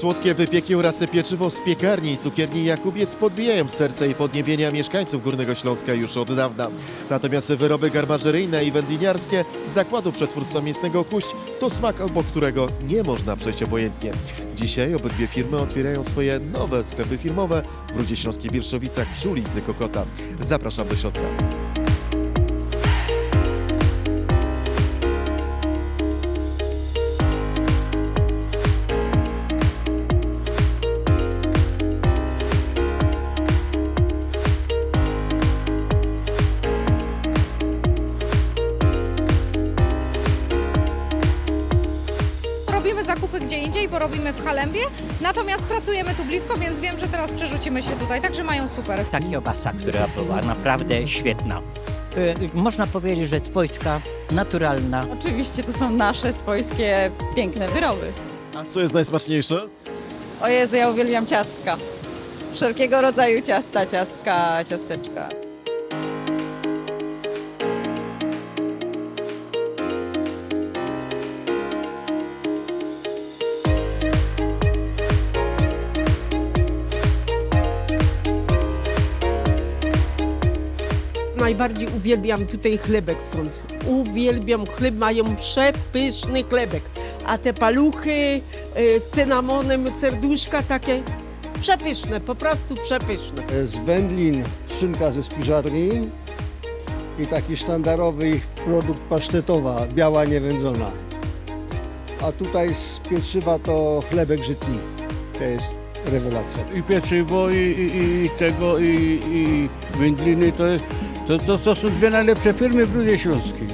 Słodkie wypieki oraz pieczywo z piekarni i cukierni Jakubiec podbijają serce i podniebienia mieszkańców Górnego Śląska już od dawna. Natomiast wyroby garmażeryjne i wędliniarskie z zakładu przetwórstwa mięsnego Kuść to smak, obok którego nie można przejść obojętnie. Dzisiaj obydwie firmy otwierają swoje nowe sklepy firmowe w Rudzie Śląskiej Wierszowicach przy ulicy Kokota. Zapraszam do środka. Zakupy gdzie indziej, bo robimy w Halembie, natomiast pracujemy tu blisko, więc wiem, że teraz przerzucimy się tutaj, także mają super. ta kiełbasa, która była naprawdę świetna. Y, Można powiedzieć, że swojska, naturalna. Oczywiście to są nasze swojskie piękne wyroby. A co jest najsmaczniejsze? O Jezu, ja uwielbiam ciastka. Wszelkiego rodzaju ciasta, ciastka, ciasteczka. Najbardziej uwielbiam tutaj chlebek stąd. Uwielbiam chleb, mają przepyszny chlebek. A te paluchy y, z cynamonem, serduszka takie przepyszne, po prostu przepyszne. z wędlin szynka ze spiżarni i taki sztandarowy ich produkt pasztetowa, biała niewędzona. A tutaj z pieczywa to chlebek żytni. To jest rewelacja. i pieczywo, i, i, i tego, i, i wędliny, to, to, to, to są dwie najlepsze firmy w Rudzie Śląskiej.